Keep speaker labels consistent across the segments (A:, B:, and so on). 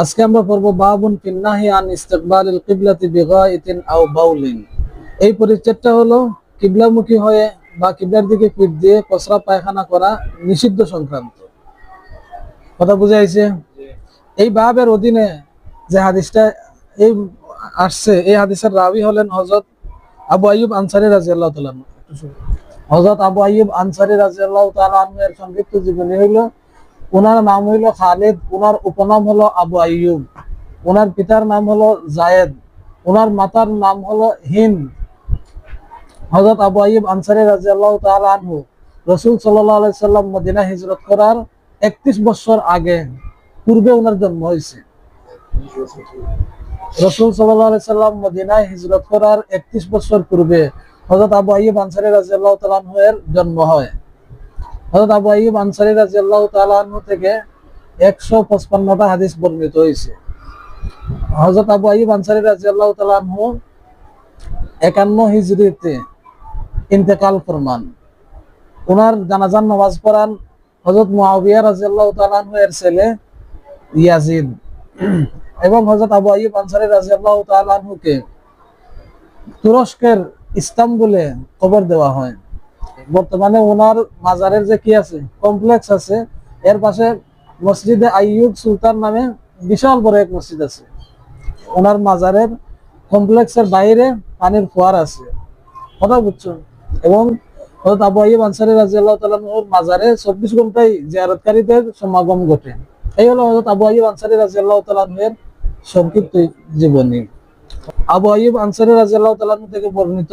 A: আজকে আমরা বাবুন আন কিবলাতি বিগাইতিন আও বাউলিন। এই পরিচ্ছেদটা হলো কিবলামুখী হয়ে বা কিবলার দিকে পিঠ দিয়ে পায়খানা করা নিষিদ্ধ সংক্রান্ত। কথা এই বাবের অধীনে যে হাদিসটা এই আসছে, এই হাদিসের রাবি হলেন হজরত আবু আইয়ুব আনসারি রাজিয়াল্লাহ তাআলা হজরত আবু আইয়ুব আনসারি রাজিয়াল্লাহ তাআলা এর সংক্ষিপ্ত জীবনী হইল ওনার নাম হইল খালিদ, ওনার উপনাম হলো আবু আইয়ুব, ওনার পিতার নাম হলো জায়েদ, ওনার মাতার নাম হলো হিন্দ। হযরত আবু আইয়ুব আনসারী রাদিয়াল্লাহু তাআলা আনহু রাসূল আলাইহি সাল্লাম মদিনা হিজরত করার 31 বছর আগে পূর্বে ওনার জন্ম হয়েছে। রাসূল আলাইহি সাল্লাম মদিনায় হিজরত করার 31 বছর পূর্বে হযরত আবু আইয়ুব আনসারী রাদিয়াল্লাহু তাআলা আনহু এর জন্ম হয়। হযরত আবু আইয়ুব আনসারী রাদিয়াল্লাহু তাআলা আনহু থেকে 155টা হাদিস বর্ণিত হয়েছে হযরত আবু আইয়ুব আনসারী রাদিয়াল্লাহু তাআলা আনহু 51 হিজরিতে ইন্তেকাল ফরমান। ওনার জানাজান নামাজ পড়ান হযরত মুআবিয়া রাদিয়াল্লাহু তাআলা আনহু এর ছেলে ইয়াজিদ। এবং হযরত আবু আইয়ুব আনসারী রাদিয়াল্লাহু তাআলা আনহুকে তুরস্কের ইস্তাম্বুলে কবর দেওয়া হয়। বর্তমানে ওনার মাজারের যে কি আছে কমপ্লেক্স আছে, এর পাশে মসজিদে আইয়ুব সুলতান নামে বিশাল বড় এক মসজিদ আছে। ওনার মাজারের কমপ্লেক্সের বাইরে পানির ফোয়ার আছে। কথা বুঝছ এবং হযরত আবু আইয়ুব আনসারী রাদিয়াল্লাহু তাআলা ওর মাজারে 24 ঘন্টাই জিয়ারতকারীদের সমাগম ঘটে। এই হলো হযরত আবু আইয়ুব আনসারী রাদিয়াল্লাহু তাআলা এর সংক্ষিপ্ত জীবনী। আবু আইয়ুব আনসারী রাদিয়াল্লাহু তাআলা থেকে বর্ণিত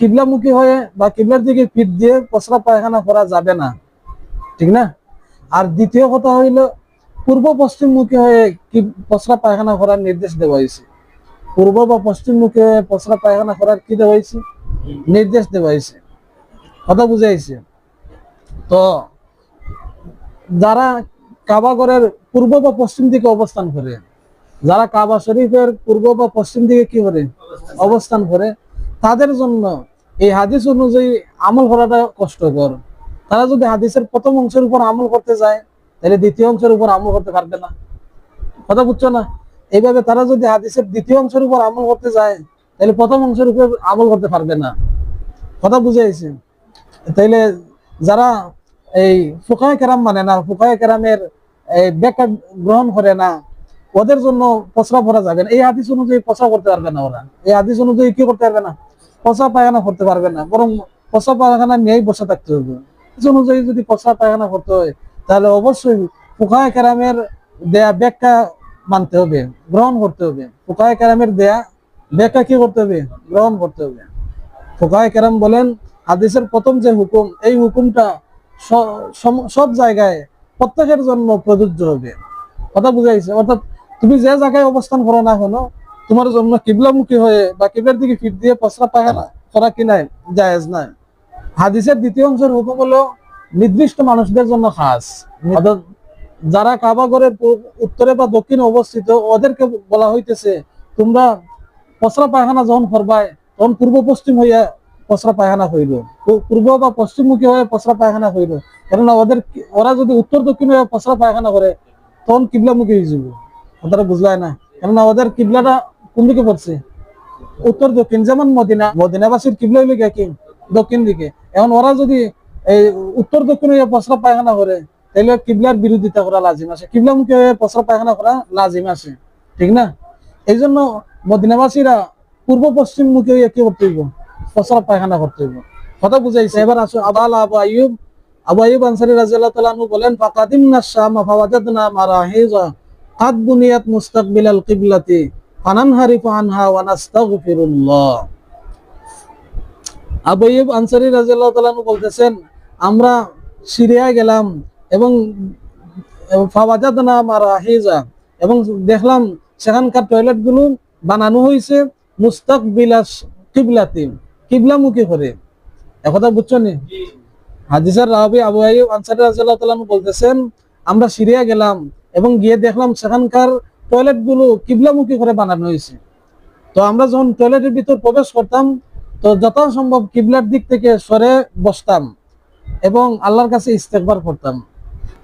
A: কিবলামুখী হয়ে বা কিবলার দিকে পিঠ দিয়ে পসরা পায়খানা করা যাবে না। ঠিক না? আর দ্বিতীয় কথা হইল, পূর্ব পশ্চিমমুখী হয়ে কি পসরা পায়খানা করার নির্দেশ দেওয়া হয়েছে। পূর্ব বা পশ্চিমমুখী হয়ে পসরা পায়খানা করার কি দেওয়া হয়েছে? নির্দেশ দেওয়া হয়েছে। কথা বুঝাইছে তো যারা কাবাগরের পূর্ব বা পশ্চিম দিকে অবস্থান করে, যারা কাবা শরীফের পূর্ব বা পশ্চিম দিকে কি করে? অবস্থান করে, তাদের জন্য এই হাদিস অনুযায়ী আমল করাটা কষ্টকর। তারা যদি হাদিসের প্রথম অংশের উপর আমল করতে যায়, তাহলে দ্বিতীয় অংশের উপর আমল করতে পারবে না। কথা বুঝছ না? এইভাবে তারা যদি হাদিসের দ্বিতীয় অংশের উপর আমল করতে যায়, তাহলে প্রথম অংশের উপর আমল করতে পারবে না। কথা বুঝাইছে তাইলে যারা এই ফুকায় কেরাম মানে না ফুকায় কেরামের এই ব্যাখ্যা গ্রহণ করে না, ওদের জন্য পচরা ভরা যাবে না। এই হাদিস অনুযায়ী পচা করতে পারবে না ওরা। এই হাদিস অনুযায়ী কি করতে পারবে না? পচা পায়খানা করতে পারবে না, বরং পচা পায়খানা নিয়েই বসে থাকতে হবে। অনুযায়ী যদি পচা পায়খানা করতে হয়, তাহলে অবশ্যই ফুকায় কেরামের দেয়া ব্যাখ্যা মানতে হবে, গ্রহণ করতে হবে। ফুকায় কেরামের দেয়া ব্যাখ্যা কি করতে হবে? গ্রহণ করতে হবে। ফুকায় কেরাম বলেন, হাদিসের প্রথম যে হুকুম, এই হুকুমটা সব জায়গায় প্রত্যেকের জন্য প্রযোজ্য হবে। কথা বুঝাইছে? অর্থাৎ তুমি যে জায়গায় অবস্থান করো না কেন তোমার জন্য কিবলামুখী হয়ে বা কিবলার দিকে ফিট দিয়ে পসরা পায়খানা করা কি নাই জায়েজ নাই। হাদিসের দ্বিতীয় অংশের হুকুম হলো নির্দিষ্ট মানুষদের জন্য খাস। যারা কাবাগরের উত্তরে বা দক্ষিণে অবস্থিত, ওদেরকে বলা হইতেছে, তোমরা পসরা পায়খানা যখন করবাই তখন পূর্ব পশ্চিম হইয়া পসরা পায়খানা হইল পূর্ব বা পশ্চিমমুখী হয়ে পসরা পায়খানা হইল কেননা ওদের ওরা যদি উত্তর দক্ষিণ হয়ে পসরা পায়খানা করে, তখন কিবলামুখী হয়ে যাব। ওরা বুঝলায় না? কেননা ওদের কিবলাটা কোন দিকে পড়ছে উত্তর দক্ষিণ যেমন মদিনা মদিনাবাসীর কিবলা হইলে কি দক্ষিণ দিকে এখন ওরা যদি এই উত্তর দক্ষিণ হয়ে পসরা পায়খানা করে তাহলে কিবলার বিরোধিতা করা লাজিম আছে কিবলামুখী হয়ে পসরা পায়খানা করা লাজিম আছে ঠিক না এই জন্য মদিনাবাসীরা পূর্ব পশ্চিম মুখে হইয়া কি করতে হইব পসরা পায়খানা করতে হইব কথা বুঝাইছে এবার আসো আবাল আবু আইয়ুব আবু আইয়ুব আনসারী রাদিয়াল্লাহু তাআলা আনহু বলেন ফাকাদিমনা শাম ফাওয়াজাদনা মারাহিজা قد بنيت مستقبل القبلة বলতেছেন, আমরা সিরিয়া গেলাম এবং এবং দেখলাম সেখানকার বানানো হয়েছে কিবলাতে, কিবলামুখী করে। একথা বুঝছ নি? হাদিসার রাবি আবু বলতেছেন, আমরা সিরিয়া গেলাম এবং গিয়ে দেখলাম সেখানকার টয়লেটগুলো কিবলামুখী করে বানানো হয়েছে। তো আমরা যখন টয়লেটের ভিতর প্রবেশ করতাম, তো যথাসম্ভব কিবলার দিক থেকে সরে বসতাম এবং আল্লাহর কাছে ইস্তেকবার করতাম।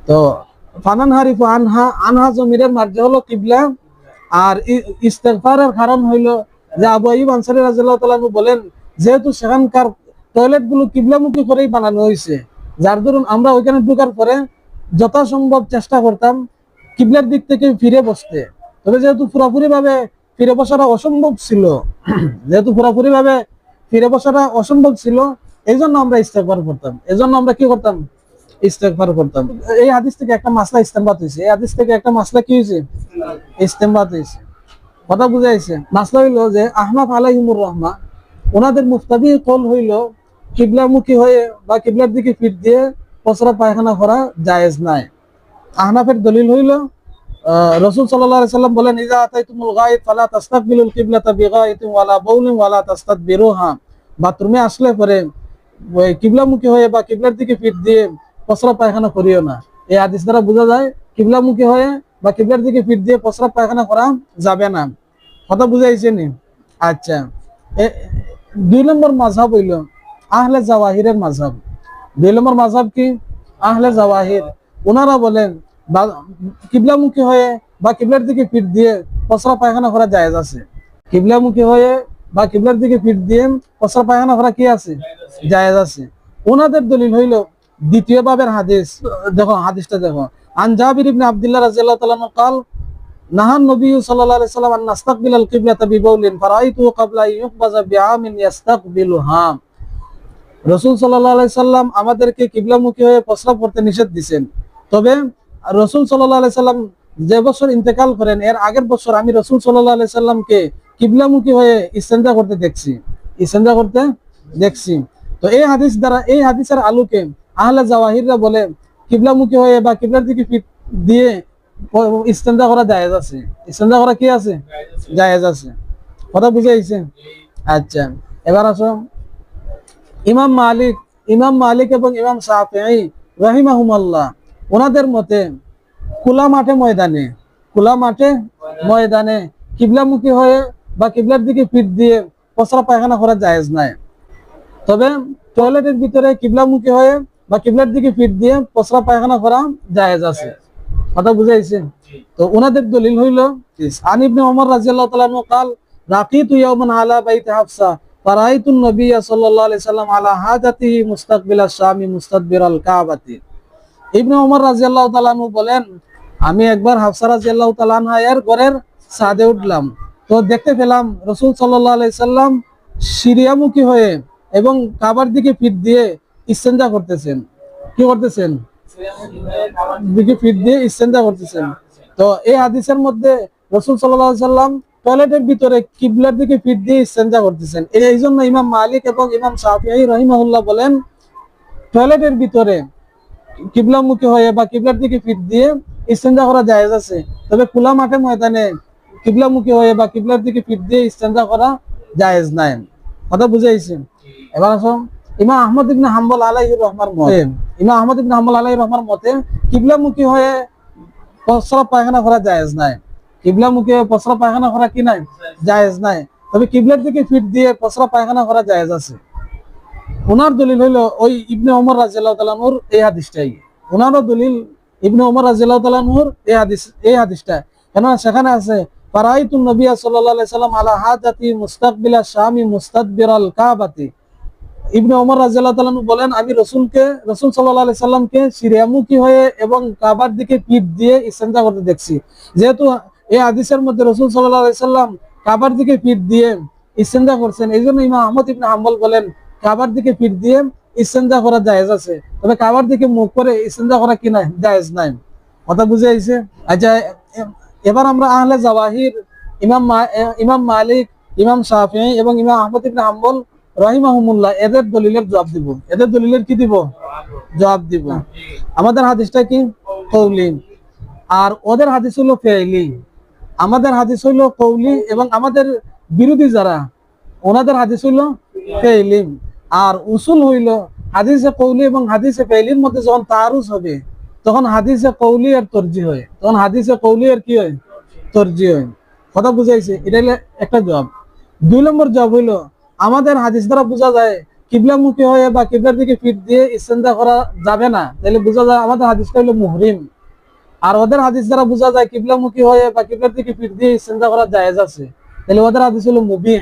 A: তো ফানান হারিফু আনহা আনহা জমিরের মার্জে হলো কিবলা। আর ই- ইস্তেগফারের কারণ হইল যে আবু আইব আনসারী রাদিয়াল্লাহু তাআলা বলেন, যেহেতু সেখানকার টয়লেটগুলো কিবলামুখী করেই বানানো হয়েছে, যার দরুন আমরা ওইখানে ঢোকার পরে যথাসম্ভব চেষ্টা করতাম কিবলার দিক থেকে ফিরে বসতে। তবে যেহেতু পুরোপুরি ভাবে ফিরে বসাটা অসম্ভব ছিল, যেহেতু পুরোপুরি ভাবে ফিরে বসাটা অসম্ভব ছিল এই জন্য আমরা ইস্তেগফার করতাম। এই জন্য আমরা কি করতাম? ইস্তেগফার করতাম। এই হাদিস থেকে একটা মাসলা ইস্তেমবাদ হয়েছে। এই হাদিস থেকে একটা মাসলা কি হয়েছে? ইস্তেমবাদ হয়েছে। কথা বুঝাইছে মাসলা হইল যে আহমদ আলাইহিমুর রহমা, ওনাদের মুফতাবি কল হইল, কিবলামুখী হয়ে বা কিবলার দিকে ফিট দিয়ে পচরা পায়খানা করা জায়েজ নাই। আহনাফের দলিল হইল রসুল সাল্লাম বলেন বাথরুমে আসলে পরে কিবলামুখী হয়ে বা কিবলার দিকে ফিট দিয়ে পচরা পায়খানা করিও না। এই হাদিস দ্বারা বোঝা যায়, কিবলামুখী হয়ে বা কিবলার দিকে ফিট দিয়ে পচরা পায়খানা করা যাবে না। কথা বুঝাইছে নি? আচ্ছা। দুই নম্বর মাঝহাব হইল আহলে জাওয়াহিরের মাঝহাব। দুই নম্বর মাঝহাব কি? আহলে জাওয়াহির। ওনারা বলেন কিবলামুখী হয়ে বা কিবলার দিকে ফিট দিয়ে পচরা পায়খানা করা জায়েজ আছে কিবলামুখী হয়ে বা কিবলার দিকে ফিট দিয়ে পচরা পায়খানা করা কি আছে জায়েজ আছে ওনাদের দলিল হইল দ্বিতীয় বাবের হাদিস দেখো হাদিসটা দেখো আন জাবির ইবনে আব্দুল্লাহ রাদিয়াল্লাহু তাআলা আনহু قال نهى النبي صلى الله عليه وسلم أن نستقبل القبلة ببول فرأيته قبل أن يقبض بعام يستقبلها রসুল সাল্লাহ আলাই সাল্লাম আমাদেরকে কিবলামুখী হয়ে প্রস্রাব করতে নিষেধ দিছেন তবে রসুল সাল্লাহ সাল্লাম যে বছর ইন্তেকাল করেন, এর আগের বছর আমি রসুল সাল্লাহ আলাই সাল্লামকে কিবলামুখী হয়ে ইস্তেঞ্জা করতে দেখছি। ইস্তেঞ্জা করতে দেখছি। তো এই হাদিস দ্বারা, এই হাদিসের আলোকে আহলে জাওয়াহিররা বলে, কিবলামুখী হয়ে বা কিবলার দিকে দিয়ে ইস্তেঞ্জা করা জায়েজ আছে। ইস্তেঞ্জা করা কি আছে? জায়েজ আছে। কথা বুঝে আইছে আচ্ছা এবার আসো। ইমাম মালিক ইমাম মালিক এবং ইমাম শাফিঈ রাহিমাহুমাল্লাহ। ওনাদের মতে খোলা মাঠে ময়দানে, খোলা মাঠে ময়দানে কিবলামুখী হয়ে বা কিবলার দিকে পিঠ দিয়ে পসরা পায়খানা করা জায়েজ নাই। তবে টয়লেটের ভিতরে কিবলামুখী হয়ে বা কিবলার দিকে পিঠ দিয়ে পসরা পায়খানা করা জায়েজ আছে। কথা বুঝাইছে? তো ওনাদের দলিল হইল আনিবনে ওমর রাজিয়াল্লাহু তাআলা কাল, রাকিতু ইয়াওমান আলা বাইতে হাফসা, ফারাইতুন নবিয়্যা সাল্লাল্লাহু আলাইহি সাল্লাম আলা হা জাতি হাজাতিহি মুস্তাকবিলাস শামি মুস্তাদবিরাল কাবাতি। ইবনে ওমর রাদিয়াল্লাহু তাআলা বলেন, আমি একবার হাফসা রাদিয়াল্লাহু তাআলা এর ঘরের ছাদে উঠলাম। তো দেখতে পেলাম রাসূল সাল্লাল্লাহু আলাইহি সাল্লাম সিরিয়ামুখী হয়ে এবং কাবার দিকে ফিট দিয়ে ইস্তেঞ্জা করতেছেন। কি করতেছেন? দিকে ফিট দিয়ে ইস্তেঞ্জা করতেছেন। তো এই হাদিসের মধ্যে রসুল সাল্লাহ সাল্লাম টয়লেটের ভিতরে কিবলার দিকে ফিট দিয়ে ইস্তেঞ্জা করতেছেন। এই জন্য ইমাম মালিক এবং ইমাম শাফিঈ রহিমাহুল্লাহ বলেন, টয়লেটের ভিতরে কিবলামুখী হয়ে বা কিবলার দিকে ফিট দিয়ে ইস্তেঞ্জা করা জায়েজ আছে। তবে খোলা মাঠে ময়দানে কিবলামুখী হয়ে বা কিবলার দিকে ফিট দিয়ে ইস্তেঞ্জা করা জায়েজ নাই। কথা বুঝাইছে। এবার আসো। ইমাম আহমদ ইবনে হাম্বল আলাইহি রহমার মতে ইমাম আহমদ ইবনে হাম্বল আলাইহি রহমার মতে কিবলামুখী হয়ে প্রস্রাব পায়খানা করা জায়েজ নাই। কিবলামুখী হয়ে প্রস্রাব পায়খানা করা কি নাই? জায়েজ নাই। তবে কিবলার দিকে ফিট দিয়ে প্রস্রাব পায়খানা করা জায়েজ আছে। ওনার দলিল হইল ওই ইবনে ওমর তাআলা এই হাদিসটাই। ওনারও দলিল ইবনে ওমর রাজিয়াল্লাহু এই হাদিস, এই হাদিসটা কেন সেখানে আছে হয়ে এবং পিঠ দিয়ে করতে দেখছি। যেহেতু এই হাদিসের মধ্যে রাসূল আলাইহি সাল্লাম কাবার দিকে পিঠ দিয়ে ইস্তেঞ্জা করছেন এই জন্য ইমাম আহমদ ইবনে হাম্বল বলেন কাবার দিকে পিঠ দিয়ে ইস্তেঞ্জা করা জায়েজ আছে। তবে কাবার দিকে মুখ করে ইস্তেঞ্জা করা কি নাই? জায়েজ নাই। কথা বুঝে আইছে? আচ্ছা এবার আমরা আহলে জাওয়াহির, ইমাম ইমাম মালিক, ইমাম শাফিঈ এবং ইমাম আহমদ ইবনে হাম্বল রহিমাহুমুল্লাহ, এদের দলিলের জবাব দিব। এদের দলিলের কি দিব? জবাব দিব। আমাদের হাদিসটা কি? কৌলি আর ওদের হাদিস হলো ফেইলি। আমাদের হাদিস হইল কৌলি এবং আমাদের বিরোধী যারা, ওনাদের হাদিস হইল ফেইলি আর উসুল হইল হাদিসে কৌলি এবং হাদিসে ফেইলির মধ্যে যখন তারুজ হবে, তখন হাদিসে কৌলি আর তর্জি হয়। তখন হাদিসে কৌলি আর কি হয়? তর্জি হয়। কথা বুঝাইছে? এটা হলো একটা জবাব দুই নম্বর জবাব হইল, আমাদের হাদিস দ্বারা বোঝা যায়, কিবলামুখী হয়ে বা কিবলার দিকে ফিট দিয়ে ইস্তেন্দা করা যাবে না। তাহলে বোঝা যায় আমাদের হাদিসটা হলো মুহরিম। আর ওদের হাদিস দ্বারা বোঝা যায়, কিবলামুখী হয়ে বা কিবলার দিকে ফিট দিয়ে ইস্তেন্দা করা জায়েজ আছে। তাহলে ওদের হাদিস হলো মুবি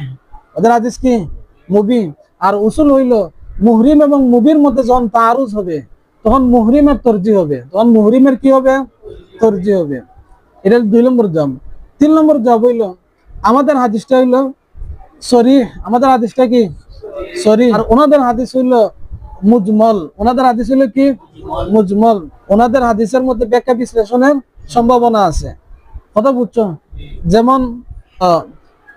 A: ওদের হাদিস কি? মুবি আর উসুল হইল মুহরিম এবং মুবির মধ্যে যখন তারুজ হবে, তখন মুহরিমের তর্জি হবে। তখন মুহরিমের কি হবে? তর্জি হবে। এটা দুই নম্বর জব। তিন নম্বর জব হইল, আমাদের হাদিসটা হইল সরি আমাদের হাদিসটা কি? সরি আর ওনাদের হাদিস হইল মুজমল। ওনাদের হাদিস হইল কি? মুজমল। ওনাদের হাদিসের মধ্যে ব্যাখ্যা বিশ্লেষণের সম্ভাবনা আছে। কথা বুঝছ? যেমন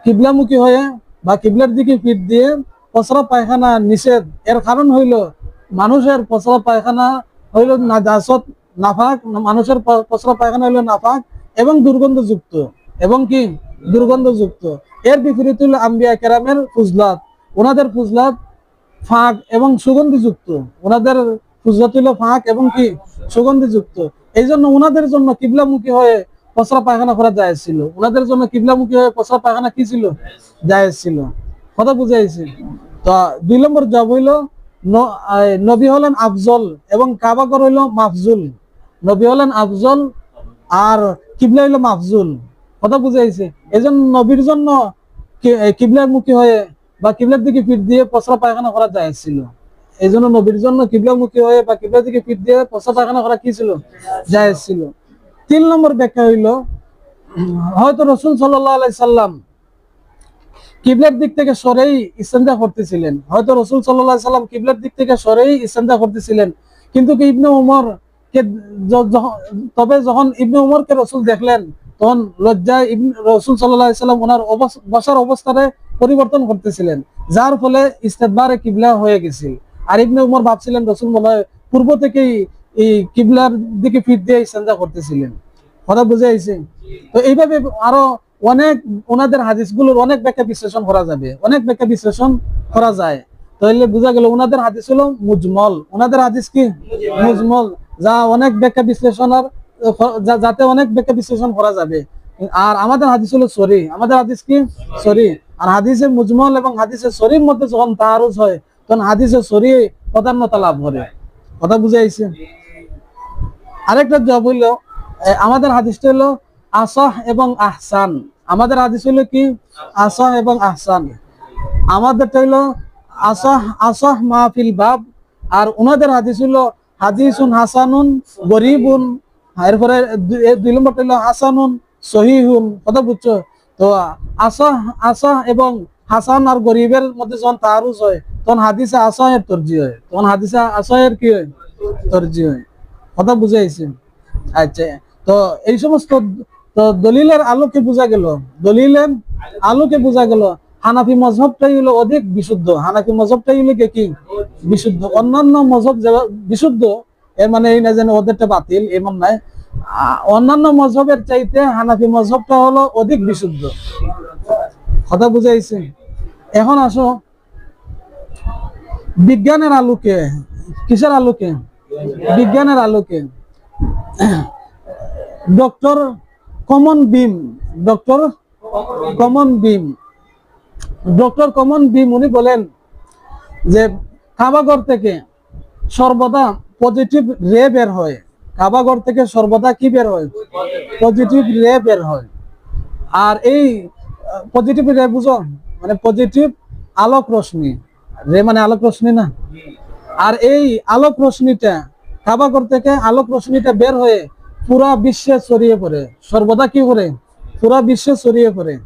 A: কিবলামুখী হয়ে বা কিবলার দিকে পিঠ দিয়ে পচরা পায়খানা নিষেধ। এর কারণ হইল, মানুষের পচরা পায়খানা হইল নাজাসত নাফাক, মানুষের পচরা পায়খানা হইল নাফাক এবং দুর্গন্ধযুক্ত। এবং কি? দুর্গন্ধযুক্ত। এর বিপরীত হইল আম্বিয়া কেরামের ফুজলাত। ওনাদের ফুজলাত ফাঁক এবং সুগন্ধিযুক্ত। ওনাদের ফুজলাত হইল ফাঁক এবং কি? সুগন্ধিযুক্ত। এই জন্য ওনাদের জন্য কিবলামুখী হয়ে পচরা পায়খানা করা যায় ছিল। ওনাদের জন্য কিবলামুখী হয়ে পচরা পায়খানা কি ছিল? জায়েজ ছিল। কথা বুঝাইছি তো দুই নম্বর জব হইল নবী হলেন আফজল এবং কাবাগর হইল মাফজুল। নবী হলেন আফজল আর কিবলা হইল মাফজুল। কথা বুঝাইছে এই জন্য নবীর জন্য কিবলার মুখী হয়ে বা কিবলার দিকে পিঠ দিয়ে পচরা পায়খানা করা যায় ছিল। এই জন্য নবীর জন্য কিবলামুখী হয়ে বা কিবলার দিকে পিঠ দিয়ে পচরা পায়খানা করা কি ছিল? যায় ছিল। তিন নম্বর ব্যাখ্যা হইল হয়তো রসুল সাল্লাহ আলাই সাল্লাম কিবলার দিক থেকে সরেই ইস্তেঞ্জা করতেছিলেন। হয়তো রসুল সাল্লাহ সাল্লাম কিবলার দিক থেকে সরেই ইস্তেঞ্জা করতেছিলেন। কিন্তু কি ইবনে উমর কে তবে যখন ইবনে উমরকে রসুল দেখলেন, তখন লজ্জায় ইবনে, রসুল সাল্লাহ সাল্লাম ওনার বসার অবস্থারে পরিবর্তন করতেছিলেন। যার ফলে ইস্তেকবারে কিবলা হয়ে গেছিল। আর ইবনে উমর ভাবছিলেন, রসুল মনে হয় পূর্ব থেকেই এই কিবলার দিকে ফিট দিয়ে ইস্তেঞ্জা করতেছিলেন। কথা বুঝে আইছে? তো এইভাবে আরও অনেক ওনাদের হাদিসগুলোর অনেক ব্যাখ্যা বিশ্লেষণ করা যাবে, অনেক ব্যাখ্যা বিশ্লেষণ করা যায়। তাহলে বোঝা গেল ওনাদের হাদিস হলো মুজমল। ওনাদের হাদিস কি? মুজমল, যা অনেক ব্যাখ্যা বিশ্লেষণের যা- যাতে অনেক ব্যাখ্যা বিশ্লেষণ করা যাবে। আর আমাদের হাদিস হলো সরি। আমাদের হাদিস কি? সরি। আর হাদিসে মুজমল এবং হাদিসে সরির মধ্যে যখন তাহারুজ হয়, তখন হাদিসে সরি প্রাধান্যতা লাভ করে। কথা বুঝে আরেকটা জব হইল আমাদের হাদিসটা হলো আসাহ এবং আহসান। আমাদের হাদিস হইল কি? আসাহ এবং আহসান। আমাদের হইল আসাহ আসাহ মাহফিল বাব। আর ওনাদের হাদিস হইল হাদিসুন হাসানুন, গরিবুন। এরপরে দুই নম্বরটা হইল হাসানুন, সহিহুন। কথা বুঝছ? তো আসাহ আসাহ এবং হাসান আর গরিবের মধ্যে যখন তারুজ হয়, তখন হাদিসা আসাহের তর্জি হয়। তখন হাদিসা আসাহের কি হয়? তর্জি হয়। কথা বুঝাইছে আচ্ছা তো এই সমস্ত তো দলিলের আলোকে বোঝা গেল, দলিলের আলোকে বোঝা গেল, হানাফি মজহবটাই হলো অধিক বিশুদ্ধ। হানাফি মজহবটাই হলো কি? বিশুদ্ধ। অন্যান্য মজহব বিশুদ্ধ, এর মানে এই না যেন ওদেরটা বাতিল, এমন নাই। অন্যান্য মজহবের চাইতে হানাফি মজহবটা হলো অধিক বিশুদ্ধ। কথা বুঝাইছে এখন আসো। বিজ্ঞানের আলোকে, কিসের আলোকে? বিজ্ঞানের আলোকে। ডক্টর কমন বিম ডক্টর কমন বিম ডক্টর কমন বিম উনি বলেন যে কাবাগর থেকে সর্বদা পজিটিভ রে বের হয়। কাবাগর থেকে সর্বদা কি বের হয়? পজিটিভ রে বের হয়। আর এই পজিটিভ রে বুঝো মানে পজিটিভ আলোক রশ্মি রে মানে আলোক রশ্মি না? আর এই আলোক রশ্মিটা কাবাগর থেকে আলোক রশ্মিটা বের হয়ে। পুরা বিশ্বে ছড়িয়ে পড়ে। সর্বদা কি করে? পুরা বিশ্বে ছড়িয়ে পড়ে।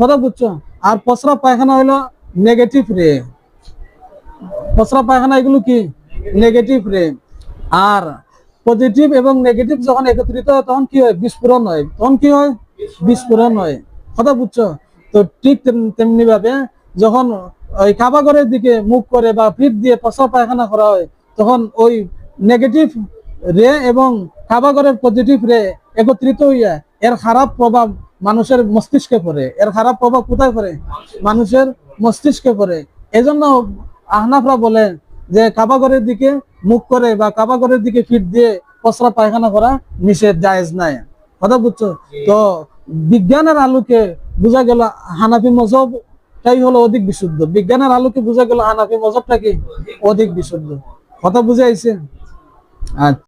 A: কথা বুঝছ? আর পচরা পায়খানা হলো নেগেটিভ রে পচরা পায়খানা এগুলো কি? নেগেটিভ রে আর পজিটিভ এবং নেগেটিভ যখন একত্রিত হয়, তখন কি হয়? বিস্ফোরণ হয়। তখন কি হয়? বিস্ফোরণ হয়। কথা বুঝছ? তো ঠিক তেম- তেমনি ভাবে যখন ওই কাবাগরের দিকে মুখ করে বা পিঠ দিয়ে পচা পায়খানা করা হয়, তখন ওই নেগেটিভ রে এবং কাবাগরের পজিটিভ রে একত্রিত হইয়া এর খারাপ প্রভাব মানুষের মস্তিষ্কে পড়ে। এর খারাপ প্রভাব কোথায় পড়ে? মানুষের মস্তিষ্কে পড়ে। এজন্য আহনাফরা বলেন যে কাবাগরের দিকে মুখ করে বা কাবাগরের দিকে ফিট দিয়ে পসরা পায়খানা করা নিষেধ জায়েজ নাই। কথা বুঝছ? তো বিজ্ঞানের আলোকে বোঝা গেল হানাফি মজহবটাই হলো অধিক বিশুদ্ধ। বিজ্ঞানের আলোকে বোঝা গেল হানাফি মজহবটা কি? অধিক বিশুদ্ধ। কথা বুঝে আইছে আচ্ছা।